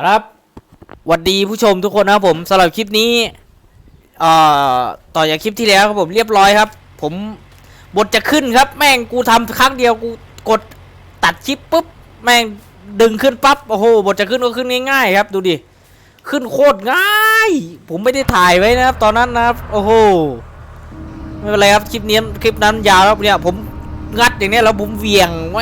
ครับหวัสดีผู้ชมทุกคนนะครับผมสำหรับคลิปนี้เอ่อต่อจากคลิปที่แล้วครับผมเรียบร้อยครับ ผมบทจะขึ้นครับ แม่งกูทำครั้งเดียวกูกดตัดคลิปปุ๊บแม่งดึงขึ้นปั๊บโอ้โหบทจะขึ้นก็ขึ้นง่ายๆครับ ดูดิขึ้นโคตรง่าย ผมไม่ได้ถ่ายไว้นะครับ ตอนนั้นนะครับโอ้โหไม่เป็นไรครับคลิปนี้คลิปนั้นยาวครับเนี่ยผม งัดอย่างนี้แล้วผมเวียงแหว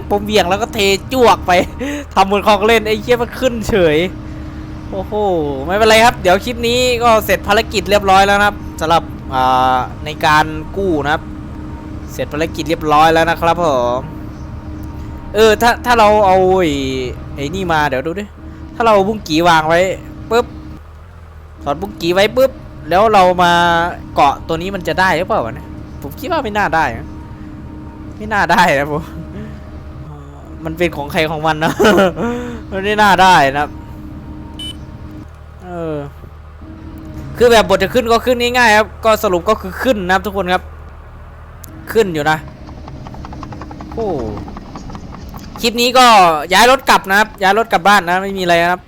บผมเวียงแล้วก็เทจวกไป ทำบนของเล่นไอ้เชี่ยมันขึ้นเฉย โอ้โห ไม่เป็นไรครับ เดี๋ยวคลิปนี้ก็เสร็จภารกิจเรียบร้อยแล้วนะครับสำหรับในการกู้นะครับ เสร็จภารกิจเรียบร้อยแล้วนะครับผมเออถ้าถ้าเราเอาไอ้นี่มาเดี๋ยวดูดิถ้าเราบุ้งกีวางไว้ปุ๊บถอดบุ้งกีไว้ปุ๊บแล้วเรามาเกาะตัวนี้มันจะได้หรือเปล่าวะเนี่ยผมคิดว่าไม่น่าได้นะ ไม่น่าได้นะผมมันเป็นของใครของมันนะมันไม่น่าได้นะเออคือแบบบทจะขึ้นก็ขึ้นง่ายๆครับก็สรุปก็คือขึ้นนะครับทุกคนครับ ขึ้นอยู่นะโอ้คลิปนี้ก็ย้ายรถกลับนะครับย้ายรถกลับบ้านนะไม่มีอะไรนะครับ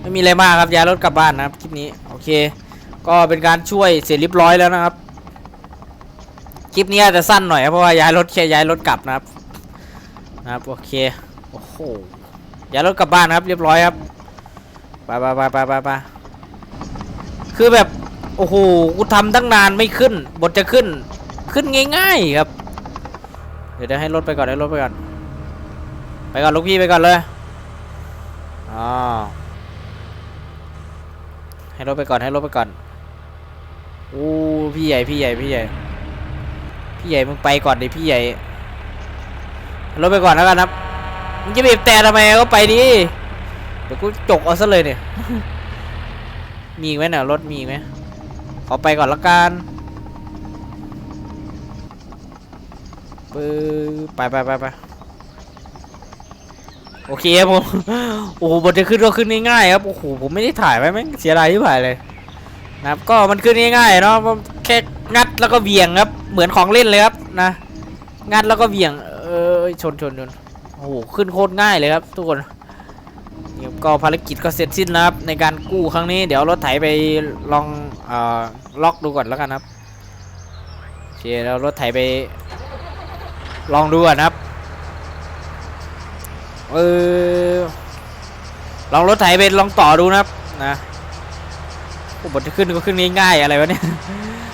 ไม่มีอะไรมากครับย้ายรถกลับบ้านนะครับคลิปนี้โอเค ก็เป็นการช่วยเสร็จเรียบร้อยแล้วนะครับ คลิปนี้อาจจะสั้นหน่อยครับเพราะว่าย้ายรถแค่ย้ายรถกลับนะครับนะครับโอเคโอ้โหย้ายรถกลับบ้านครับ เรียบร้อยครับไปไปไปไปไปไปคือแบบโอ้โหกูทำตั้งนานไม่ขึ้น บทจะขึ้นขึ้นง่ายๆครับ เดี๋ยวเดี๋ยวให้รถไปก่อนให้รถไปก่อนไปก่อนลูกพี่ไปก่อนเลยอ๋อให้รถไปก่อนให้รถไปก่อนอู้พี่ใหญ่พี่ใหญ่พี่ใหญ่ พี่ใหญ่มึงไปก่อนดิพี่ใหญ่รถไปก่อนแล้วกันครับมึงจะบีบแต่ทำไมก็ไปดิเดี๋ยวกูจกเอาซะเลยเนี่ยมีไหมเนี่ยรถมีไหมขอไปก่อนละกันปึ๊บไปไปไปไปโอเคครับผมโอ้โหบทจะขึ้นก็ขึ้นง่ายๆครับโอ้โหผมไม่ได้ถ่ายไว้แม่งเสียดายที่ถ่ายเลย นะครับก็มันขึ้นง่ายๆเนาะแค่งัดแล้วก็เบี่ยงครับ เหมือนของเล่นเลยครับนะ งัดแล้วก็เบี่ยง เออชนชนชนโอ้โหขึ้นโคตรง่ายเลยครับ ทุกคนนี่ก็ภารกิจก็เสร็จสิ้นแล้วครับ ในการกู้ครั้งนี้เดี๋ยวรถไถไปลองอ่อล็อกดูก่อนแล้วกันครับโอเคแล้วรถไถไป ลองดูก่อนะครับเออลองรถไถไปลองต่อดูนะครับนะ บทจะขึ้นก็ขึ้นง่ายๆอะไรวะเนี่ย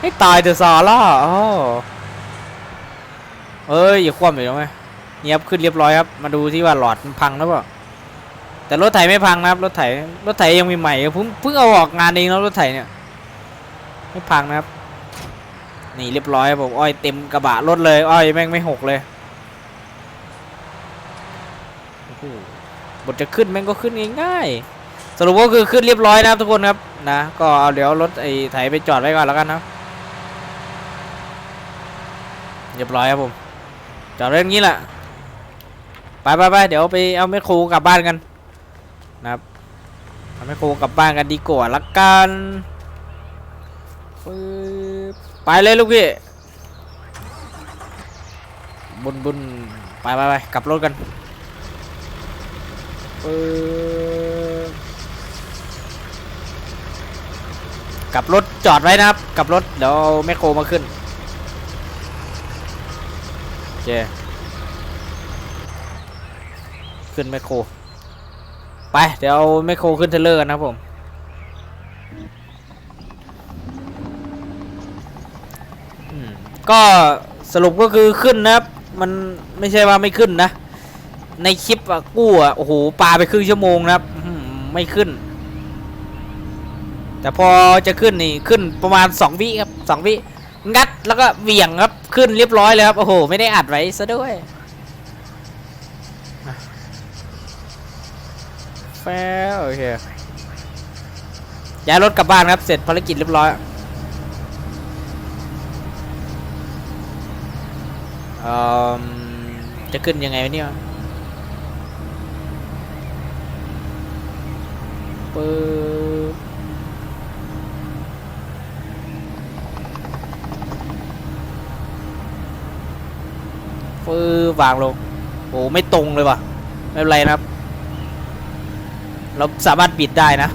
ให้ตายเถอะซอล่อโอ้เอ้ยอย่าคว่ำอีกแล้วไหมเนียบขึ้นเรียบร้อยครับ มาดูที่ว่าหลอดมันพังแล้วเปล่าแต่รถไถไม่พังนะครับรถไถรถไถยังมีใหม่เพิ่งเพิ่งเอาออกงานเองแล้วรถไถเนี่ยไม่พังนะครับ นี่เรียบร้อยผมอ้อยเต็มกระบะรถเลยอ้อยแม่งไม่หกเลยบทจะขึ้นแม่งก็ขึ้นง่ายๆ สรุปก็คือขึ้นเรียบร้อยนะครับทุกคนครับนะก็เอาเดี๋ยวรถไอ้ไถไปจอดไว้ก่อนแล้วกันนะเรียบร้อยครับผมจอดไว้อย่างนี้แหละไปไปไปเดี๋ยวไปเอาแม่ครูกลับบ้านกันนะครับทำให้โครูกลับบ้านกันดีกว่าละกันไปเลยลูกพี่บุญบุญไปไปไปกลับรถกันปึ๊บ กับรถจอดไว้นะครับ กับรถเดี๋ยวแมคโครมาขึ้นโอเคขึ้นแมคโครไป เดี๋ยวเอาแมคโครขึ้นเทรลเลอร์กันนะผม ก็สรุปก็คือขึ้นนะครับ มันไม่ใช่ว่าไม่ขึ้นนะ ในคลิปกู้อะโอ้โหปลาไปครึ่งชั่วโมงนะครับ ไม่ขึ้น แต่พอจะขึ้นนี่ขึ้นประมาณสองวิครับสองวิงัดแล้วก็เหวี่ยงครับขึ้นเรียบร้อยเลยครับโอ้โหไม่ได้อัดไว้ซะด้วยแฟวโอเคย้ายรถกลับบ้านครับเสร็จภารกิจเรียบร้อยเอ่อจะขึ้นยังไงวะเนี่ยปึ๊บ ฟืบวางลงโอ้ไม่ตรงเลยว่ะ ไม่เป็นไรนะครับ เราสามารถบิดได้นะ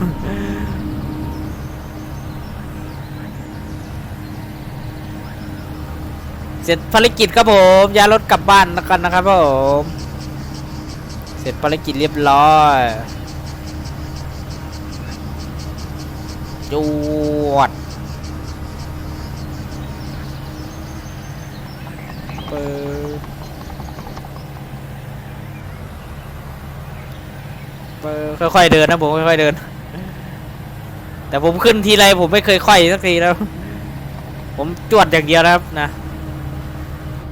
เสร็จภารกิจครับผมย้ายรถกลับบ้านแล้วกันนะครับผมเสร็จภารกิจเรียบร้อยจวดเปิด เปิดค่อยๆเดินนะผมค่อยๆเดิน แต่ผมขึ้นทีไรผมไม่เคยค่อยสักทีแล้ว ผมจวดอย่างเดียวนะครับนะ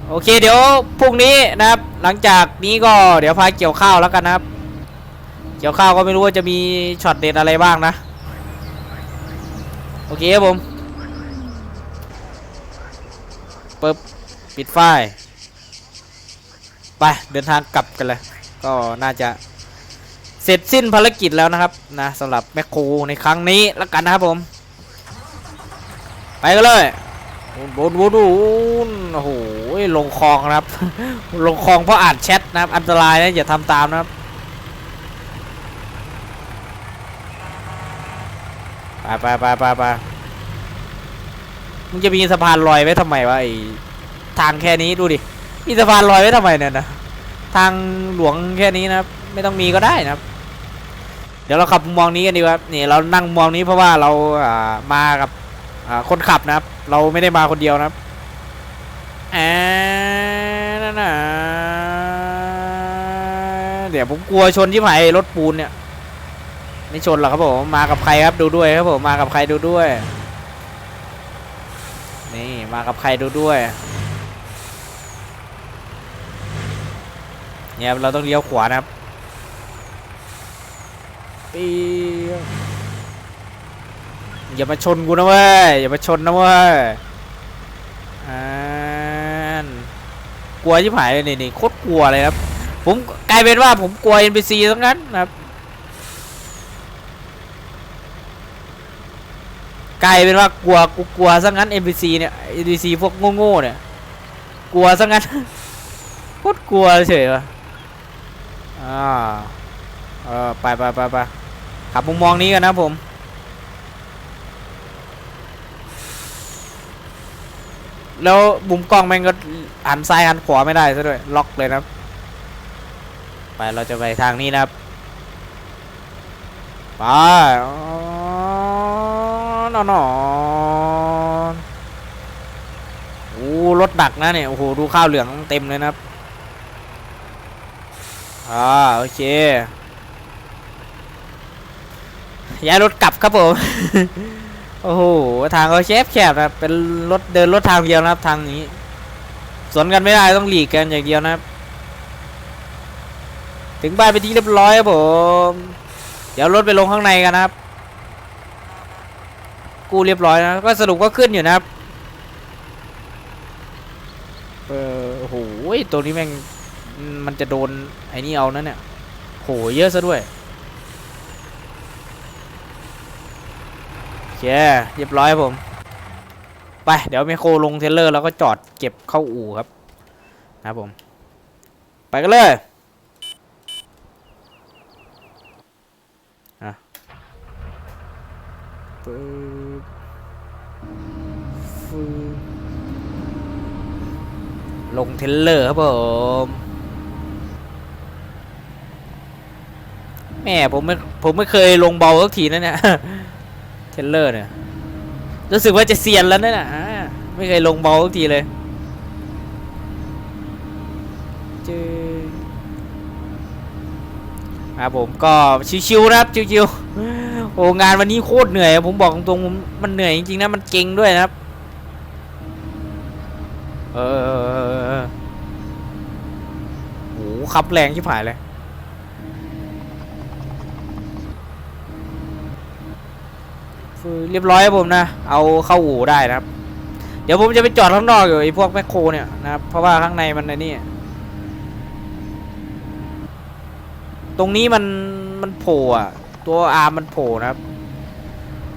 โอเคเดี๋ยวพรุ่งนี้นะครับ หลังจากนี้ก็เดี๋ยวพาเกี่ยวข้าวแล้วกันนะครับ เกี่ยวข้าวก็ไม่รู้ว่าจะมีช็อตเด็ดอะไรบ้างนะ โอเคครับผมปึ๊บปิดไฟไปเดินทางกลับกันเลย ก็น่าจะ เสร็จสิ้นภารกิจแล้วนะครับนะสำหรับแมคโครในครั้งนี้แล้วกันนะครับผม ไปกันเลยโดนโดนโดนโอ้โหลงคลองนะครับ ลงคลองเพราะอ่านแชทนะครับ อันตรายนะอย่าทำตามนะครับไปไปไปไปไปมึงจะมีสะพานลอยไว้ทำไมวะไอทางแค่นี้ดูดิมีสะพานลอยไว้ทำไมเนี่ยนะทางหลวงแค่นี้นะครับไม่ต้องมีก็ได้นะครับ เดี๋ยวเราขับมุมมองนี้กันดีกว่านี่เรานั่งมุมมองนี้เพราะว่าเราอ่ามากับอ่าคนขับนะครับ เราไม่ได้มาคนเดียวนะครับอ่านั่นน่ะเดี๋ยวผมกลัวชนที่ไหนรถปูนเนี่ยไม่ชนหรอกครับผมมากับใครครับดูด้วยครับผมมากับใครดูด้วย นี่มากับใครดูด้วยเนี่ยเราต้องเลี้ยวขวานะครับ ปีอย่ามาชนกูนะเว้ยอย่ามาชนนะเว้ยอ่ากลัวชิบหายเลยนี่นี่โคตรกลัวเลยครับ ผมกลายเป็นว่าผมกลัว NPC ทั้งนั้นนะครับกลายเป็นว่ากลัวกูกลัวซะงั้น NPC เนี่ย NPC พวกโง่ๆเนี่ยกลัวซะงั้นโคตรกลัวเฉยวะอ่าเออไปไปไปไป ขับมุมมองนี้กันนะผมแล้วมุมกล้องแม่งก็หันซ้ายหันขวาไม่ได้ซะด้วยล็อกเลยนะไปเราจะไปทางนี้นะครับไปอ๋อนอนอนโอ้รถหนักนะเนี่ยโอ้โหดูข้าวเหลืองเต็มเลยนะครับอ่าโอเค ย้ายรถกลับครับผม โอ้โห ทางเขาแคบแคบนะครับเป็นรถเดินรถทางเดียวนะครับ ทางนี้ สวนกันไม่ได้ต้องหลีกกันอย่างเดียวนะครับ ถึงบ้านไปที่เรียบร้อยครับผม เดี๋ยวรถไปลงข้างในกันนะครับ กูเรียบร้อยนะ ก็สรุปก็ขึ้นอยู่นะครับ เออโอ้โหตัวนี้แม่ง มันจะโดนไอ้นี่เอานั่นเนี่ยโหเยอะซะด้วย โอ เคเรียบร้อยผม ไป เดี๋ยวไมโครลงเทเลอร์แล้วก็จอดเก็บเข้าอู่ครับนะผม ไปกันเลยอะปึ๊บฟึบลงเทเลอร์ครับผมแม่ผมไม่ผมไม่เคยลงเบาสักทีนะเนี่ย ทเลอร์เนี่ยรู้สึกว่าจะเซียนแล้วนะี่ยไม่เคยลงเบาสักทีเลยเจอครับผมก็ชิวๆนะครับชิวๆโอ้งานวันนี้โคตรเหนื่อยผมบอกตรงๆมันเหนื่อยจริงๆนะมันเก่งด้วยนะครับเออโอ้ขับแรงชิบหายเลย เรียบร้อยครับผมนะ เอาเข้าอู่ได้นะครับ เดี๋ยวผมจะไปจอดข้างนอกอยู่ไอ้พวกแมคโครเนี่ยนะครับ เพราะว่าข้างในมันไอ้นี่ ตรงนี้มันมันโผล่อะตัวอาร์มันโผล่นะครับ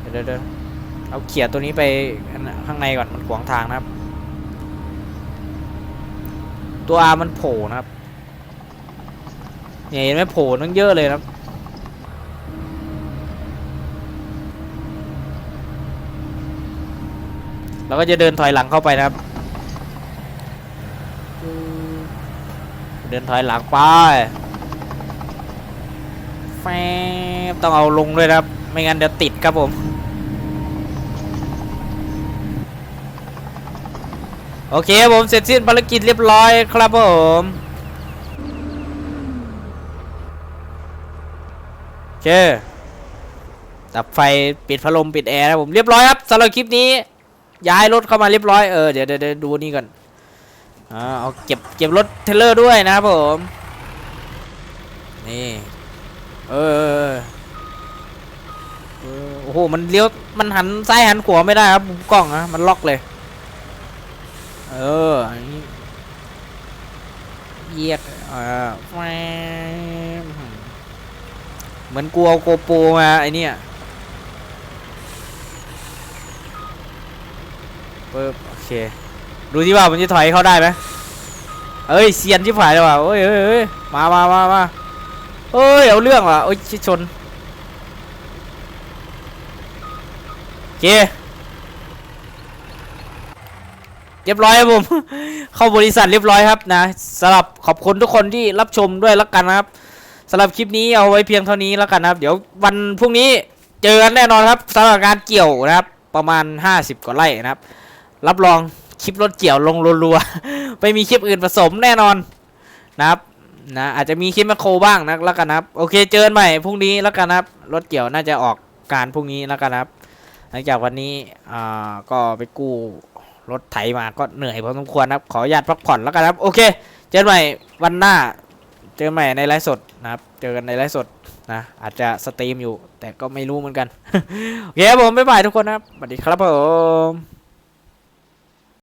เดี๋ยวเดี๋ยวเอาเขียตัวนี้ไปข้างในก่อนมันขวางทางนะครับ ตัวอาร์มันโผล่นะครับเนี่ยเห็นไหมโผล่ตั้งเยอะเลยนะครับ เราก็จะเดินถอยหลังเข้าไปนะครับ เดินถอยหลังไปแฟต้องเอาลงด้วยนะครับ ไม่งั้นเดี๋ยวติดครับผมโอเคครับผมเสร็จสิ้นภารกิจเรียบร้อยครับผมโอเคดับไฟปิดพัดลมปิดแอร์นะผมเรียบร้อยครับสำหรับคลิปนี้ ย้ายรถเข้ามาเรียบร้อยเออเดี๋ยวเดี๋ยวดูนี่ก่อนอ่าเอาเก็บเก็บรถเทเลอร์ด้วยนะครับผมนี่เออโอ้โหมันเลี้ยวมันหันซ้ายหันขวาไม่ได้ครับมุมกล้องนะมันล็อกเลย เอออันนี้เหยียดอ่าเหมือนกลัวโกโปรมาไอเนี่ย ปึ๊บโอเคดูที่ว่ามันจะถอยเข้าได้ไหมเอ้ยเซียนชิบหายเลยว่ะเอ้ยเอ้ยเอ้ยมามามามาเอ้ยเอาเรื่องว่ะโอ้ยชิชนเคเรียบร้อยครับผม เข้าบริษัทเรียบร้อยครับนะสำหรับขอบคุณทุกคนที่รับชมด้วยแล้วกันนะครับสำหรับคลิปนี้เอาไว้เพียงเท่านี้แล้วกันนะครับ เดี๋ยววันพรุ่งนี้เจอกันแน่นอนครับสำหรับการเกี่ยวนะครับ ประมาณ 50กว่าไร่นะครับ รับรองคลิปรถเกี่ยวลงรัวๆ ไม่มีคลิปอื่นผสมแน่นอนนะครับนะอาจจะมีคลิปแมคโครบ้างนะแล้วกันนะครับโอเคเจอกันใหม่พรุ่งนี้แล้วกันนะครับรถเกี่ยวน่าจะออกการพรุ่งนี้แล้วกันนะครับ หลังจากวันนี้อ่าก็ไปกู้รถไถมาก็เหนื่อยพอสมควรนะครับ ขออนุญาตพักผ่อนแล้วกันครับ โอเค เจอกันใหม่วันหน้า เจอกันใหม่ในไลฟ์สดนะครับ เจอกันในไลฟ์สดนะ อาจจะสตรีมอยู่ แต่ก็ไม่รู้เหมือนกัน โอเคครับผม บ๊ายบายทุกคนนะครับ สวัสดีครับผม